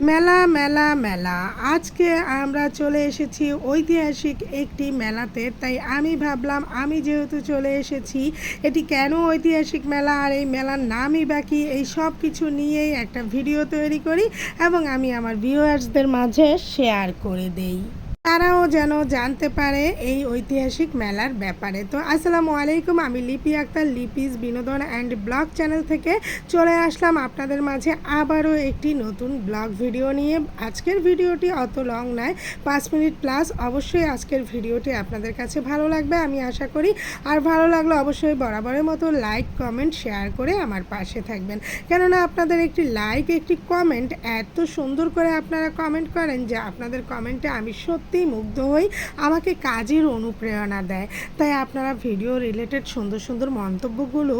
মেলা মেলা মেলা। আজকে আমরা চলে এসেছি ঐতিহাসিক একটি মেলাতে, তাই আমি ভাবলাম আমি যেহেতু চলে এসেছি, এটি কেন ঐতিহাসিক মেলা আর এই মেলার নামই বাকি এই সব কিছু নিয়েই একটা ভিডিও তৈরি করি এবং আমি আমার ভিউয়ার্সদের মাঝে শেয়ার করে দেই। তারাও যেন জানতে পারে এই ঐতিহাসিক মেলার ব্যাপারে। তো আসসালামু আলাইকুম, আমি লিপি আক্তার, লিপিস বিনোদন অ্যান্ড ব্লগ চ্যানেল থেকে চলে আসলাম আপনাদের মাঝে আবারও একটি নতুন ব্লগ ভিডিও নিয়ে। আজকের ভিডিওটি অত লং নয়, পাঁচ মিনিট প্লাস। অবশ্যই আজকের ভিডিওটি আপনাদের কাছে ভালো লাগবে, আমি আশা করি। আর ভালো লাগলে অবশ্যই বরাবরের মতো লাইক, কমেন্ট, শেয়ার করে আমার পাশে থাকবেন। কেননা আপনাদের একটি লাইক, একটি কমেন্ট এত সুন্দর করে আপনারা কমেন্ট করেন যে আপনাদের কমেন্টে আমি সত্যিই মুগ্ধ হই। আমাকে কাজের অনুপ্রেরণা দেয়। তাই আপনারা ভিডিও রিলেটেড সুন্দর সুন্দর মন্তব্যগুলো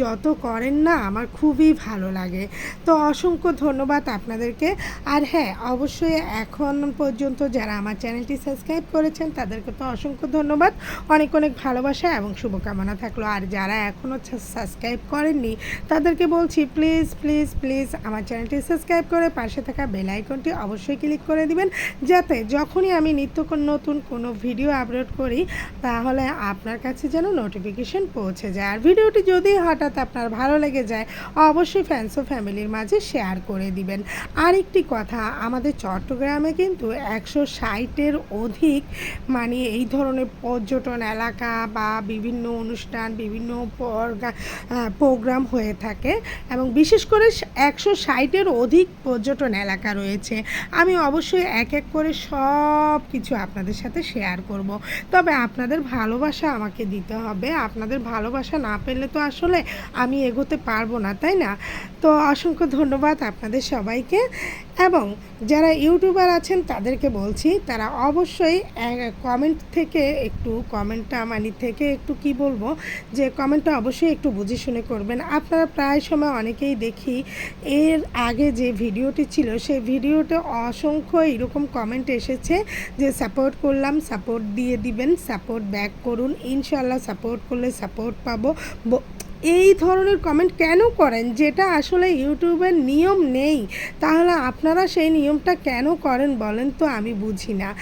যত করেন না, আমার খুবই ভালো লাগে। তো অসংখ্য ধন্যবাদ আপনাদেরকে। আর হ্যাঁ অবশ্যই এখন পর্যন্ত যারা আমার চ্যানেলটি সাবস্ক্রাইব করেছেন, তাদেরকে তো অসংখ্য ধন্যবাদ। অনেক অনেক ভালোবাসা এবং শুভকামনা থাকল। আর যারা এখনও সাবস্ক্রাইব করেননি, তাদেরকে বলছি প্লিজ প্লিজ প্লিজ আমার চ্যানেলটি সাবস্ক্রাইব করে পাশে থাকা বেল আইকনটি অবশ্যই ক্লিক করে দিবেন। যাতে যখনই আমি নিত্য নতুন কোনো ভিডিও আপলোড করি, তাহলে আপনার কাছে যেন নোটিফিকেশন পৌঁছে যায়। আর ভিডিওটি যদি হঠাৎ আপনার ভালো লেগে যায়, অবশ্যই ফ্যান্স ও ফ্যামিলির মাঝে শেয়ার করে দিবেন। আরেকটি কথা, আমাদের চট্টগ্রামে কিন্তু একশো ষাটের অধিক মানে এই ধরনের পর্যটন এলাকা বা বিভিন্ন অনুষ্ঠান, বিভিন্ন প্রোগ্রাম হয়ে থাকে এবং বিশেষ করে একশো ষাটের অধিক পর্যটন এলাকা রয়েছে। আমি অবশ্যই এক এক করে সব কিছু আপনাদের সাথে শেয়ার করব। তবে আপনাদের ভালোবাসা আমাকে দিতে হবে। আপনাদের ভালোবাসা না পেলে তো আসলে আমি এগোতে পারব না, তাই না? তো অসংখ্য ধন্যবাদ আপনাদের সবাইকে। এবং যারা ইউটিউবার আছেন, তাদেরকে বলছি, তারা অবশ্যই কমেন্ট থেকে একটু কমেন্টটা মানে থেকে একটু কি বলব? যে কমেন্টটা অবশ্যই একটু বুঝে শুনে করবেন। আপনারা প্রায় সময় অনেকেই দেখি, এর আগে যে ভিডিওটি ছিল, সেই ভিডিওতে অসংখ্য এরকম কমেন্ট এসেছে। যে সাপোর্ট করলাম সাপোর্ট দিয়ে দিবেন সাপোর্ট ব্যাক করুন। ইনশাল্লাহ সাপোর্ট করলে সাপোর্ট পাবো। এই ধরনের কমেন্ট কেন করেন? যেটা আসলে ইউটিউবের নিয়ম নেই। তাহলে আপনারা সেই নিয়মটা কেন করেন বলেন তো আমি বুঝি না।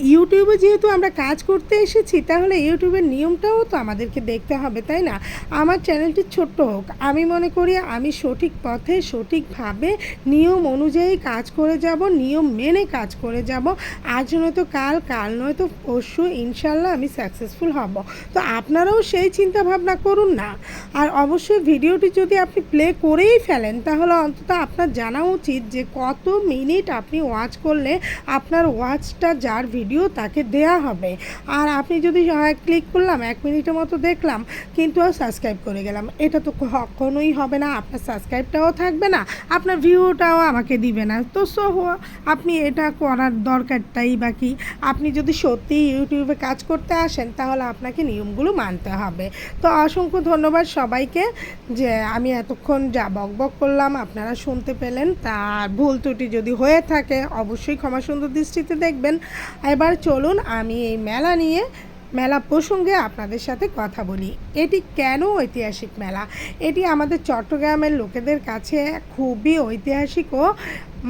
ইউটিউবে যেহেতু আমরা কাজ করতে এসেছি, তাহলে ইউটিউবের নিয়মটাও তো আমাদেরকে দেখতে হবে, তাই না? আমার চ্যানেলটি ছোট্ট হোক। আমি মনে করি আমি সঠিক পথে, সঠিকভাবে নিয়ম অনুযায়ী কাজ করে যাব, নিয়ম মেনে কাজ করে যাব। আজ নয়তো কাল কাল নয়তো পরশু, ইনশাল্লাহ আমি সাকসেসফুল হব। তো আপনারাও সেই চিন্তা ভাবনা করুন না। আর অবশ্যই ভিডিওটি যদি আপনি প্লে করেই ফেলেন, তাহলে অন্তত আপনার জানা উচিত যে কত মিনিট আপনি ওয়াচ করলে আপনার ওয়াচটা যার ভিডিও তাকে দেয়া হবে। আর আপনি যদি ক্লিক করলাম, এক মিনিটের মতো দেখলাম, কিন্তু আর সাবস্ক্রাইব করে গেলাম, এটা তো কখনোই হবে না, আপনার সাবস্ক্রাইবটাও থাকবে না, আপনার ভিউটাও আমাকে দিবে না। তো সো আপনি এটা করার দরকারটাই বাকি আপনি যদি সত্যি ইউটিউবে কাজ করতে আসেন, তাহলে আপনাকে নিয়মগুলো মানতে হবে। তো অসংখ্য ধন্যবাদ সবাইকে যে আমি এতক্ষণ যা বক বক করলাম, আপনারা শুনতে পেলেন। তার ভুল ত্রুটি যদি হয়ে থাকে, অবশ্যই ক্ষমা সুন্দর দৃষ্টিতে দেখবেন। এবার চলুন আমি এই মেলা নিয়ে, মেলা প্রসঙ্গে আপনাদের সাথে কথা বলি। এটি কেন ঐতিহাসিক মেলা? এটি আমাদের চট্টগ্রামের লোকেদের কাছে খুবই ঐতিহাসিক ও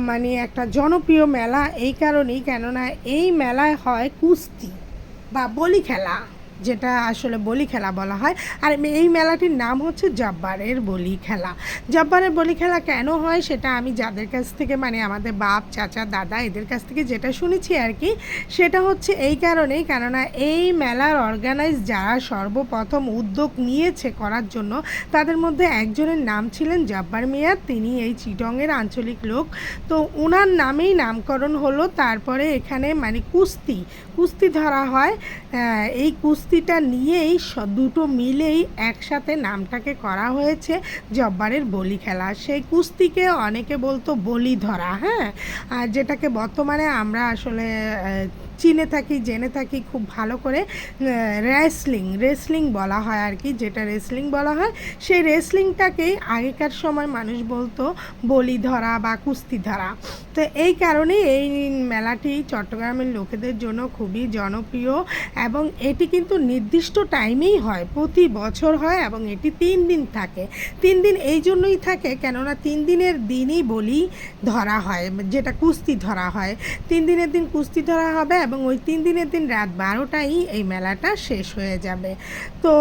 মানে একটা জনপ্রিয় মেলা। এই কারণেই কেননা এই মেলায় হয় কুস্তি বা বলি খেলা। যেটা আসলে বলি খেলা বলা হয়। আর এই মেলাটির নাম হচ্ছে জব্বারের বলি খেলা। জব্বারের বলি খেলা কেন হয় সেটা আমি যাদের কাছ থেকে মানে আমাদের বাপ, চাচা, দাদা এদের কাছ থেকে যেটা শুনেছি আর কি, সেটা হচ্ছে এই কারণেই। কেননা এই মেলার অর্গানাইজ যারা সর্বপ্রথম উদ্যোগ নিয়েছে করার জন্য, তাদের মধ্যে একজনের নাম ছিলেন জব্বার মিয়া তিনি এই চিটংয়ের আঞ্চলিক লোক। তো ওনার নামেই নামকরণ হলো। তারপরে এখানে মানে কুস্তি কুস্তি ধরা হয়। এই কুস্তিটা নিয়েই দুটো মিলেই একসাথে নামটাকে করা হয়েছে জব্বারের বলি খেলা। সেই কুস্তিকে অনেকে বলতো বলি ধরা হ্যাঁ? আর যেটাকে বর্তমানে আমরা আসলে চিনে থাকি, জেনে থাকি খুব ভালো করে রেসলিং রেসলিং বলা হয় আর কি, যেটা রেসলিং বলা হয়, সেই রেসলিংটাকেই আগেকার সময় মানুষ বলতো বলি ধরা বা কুস্তি ধরা। তো এই কারণে এই মেলাটি চট্টগ্রামের লোকেদের জন্য খুবই জনপ্রিয় এবং এটি কিন্তু নির্দিষ্ট টাইমেই হয়, প্রতি বছর হয় এবং এটি তিন দিন থাকে। তিন দিন এই জন্যই থাকে কেননা তিন দিনের দিনই বলি ধরা হয়, যেটা কুস্তি ধরা হয়। তিন দিনের দিন কুস্তি ধরা হবে এবং ওই তিন দিনের দিন রাত বারোটাই এই মেলাটা শেষ হয়ে যাবে। তো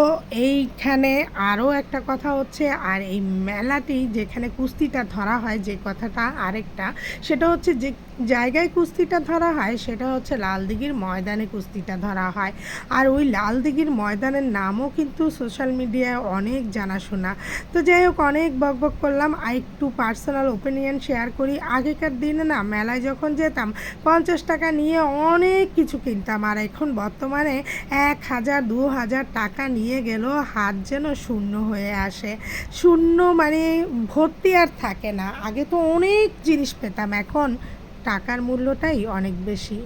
এইখানে আরও একটা কথা হচ্ছে, আর এই মেলাটি যেখানে কুস্তিটা ধরা হয় যে কথাটা আরেকটা, সেটা হচ্ছে যে জায়গায় কুস্তিটা ধরা হয় সেটা হচ্ছে লালদিঘির ময়দানে কুস্তিটা ধরা হয়। আর ওই লালদিঘির ময়দানের নামও কিন্তু সোশ্যাল মিডিয়ায় অনেক জানাশোনা। তো যাই হোক, অনেক বকবক করলাম। আর একটু পার্সোনাল ওপিনিয়ন শেয়ার করি। আগেকার দিনে না, মেলায় যখন যেতাম, পঞ্চাশ টাকা নিয়ে অনেক কিছু কিনতাম। আর এখন বর্তমানে এক হাজার, দু হাজার টাকা নিয়ে গেলেও হাত যেন শূন্য হয়ে আসে। শূন্য মানে ভর্তি আর থাকে না। আগে তো অনেক জিনিস পেতাম। এখন টাকার মূল্যটাই অনেক বেশি।